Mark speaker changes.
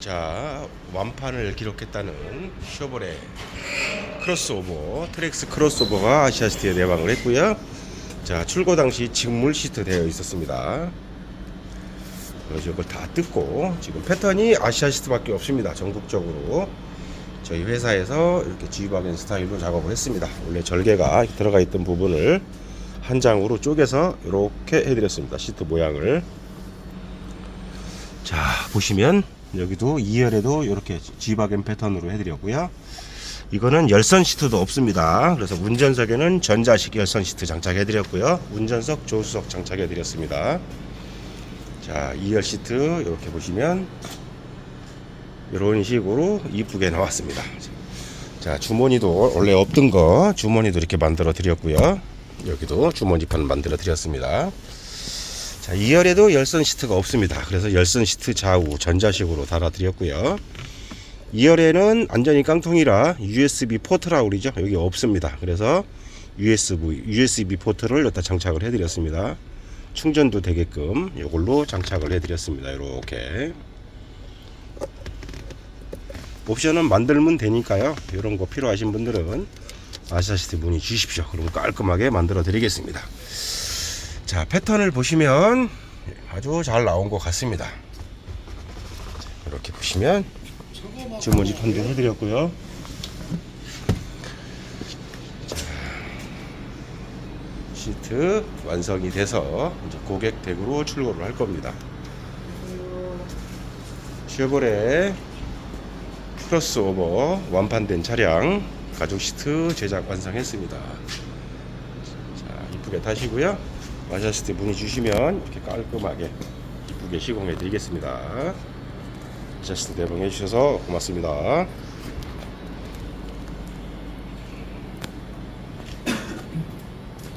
Speaker 1: 자 완판을 기록했다는 셔보레 크로스오버 트렉스 크로스오버가 아시아 시트에 내방을 했고요. 자 출고 당시 직물 시트 되어 있었습니다. 그래서 이걸 다 뜯고 지금 패턴이 아시아 시트 밖에 없습니다 전국적으로. 저희 회사에서 이렇게 G바겐 스타일로 작업을 했습니다. 원래 절개가 들어가 있던 부분을 한 장으로 쪼개서 이렇게 해드렸습니다 시트 모양을. 자 보시면 여기도 2열에도 이렇게 G바겐 패턴으로 해드렸고요. 이거는 열선 시트도 없습니다. 그래서 운전석에는 전자식 열선 시트 장착해드렸고요. 운전석 조수석 장착해드렸습니다. 자 2열 시트 이렇게 보시면 이런 식으로 이쁘게 나왔습니다. 자 주머니도 원래 없던 거 주머니도 이렇게 만들어 드렸고요. 여기도 주머니판 만들어 드렸습니다 자 2열에도 열선 시트가 없습니다. 그래서 열선 시트 좌우 전자식으로 달아드렸고요. 2열에는 완전히 깡통이라 USB 포트라 그러죠. 여기 없습니다. 그래서 USB USB 포트를 여기다 장착을 해드렸습니다. 충전도 되게끔 이걸로 장착을 해드렸습니다. 이렇게. 옵션은 만들면 되니까요. 이런 거 필요하신 분들은 아시아시티 문의 주십시오. 그럼 깔끔하게 만들어 드리겠습니다 자 패턴을 보시면 아주 잘 나온 것 같습니다. 이렇게 보시면 주머니 판도 해드렸고요. 자, 시트 완성이 돼서 이제 고객 댁으로 출고를 할 겁니다. 쉐보레 크로스오버 완판된 차량 가죽 시트 제작 완성했습니다. 자 이쁘게 타시고요 마샤실 때 문의 주시면 이렇게 깔끔하게 이쁘게 시공해 드리겠습니다. 마샤실 때 내봉해 주셔서 고맙습니다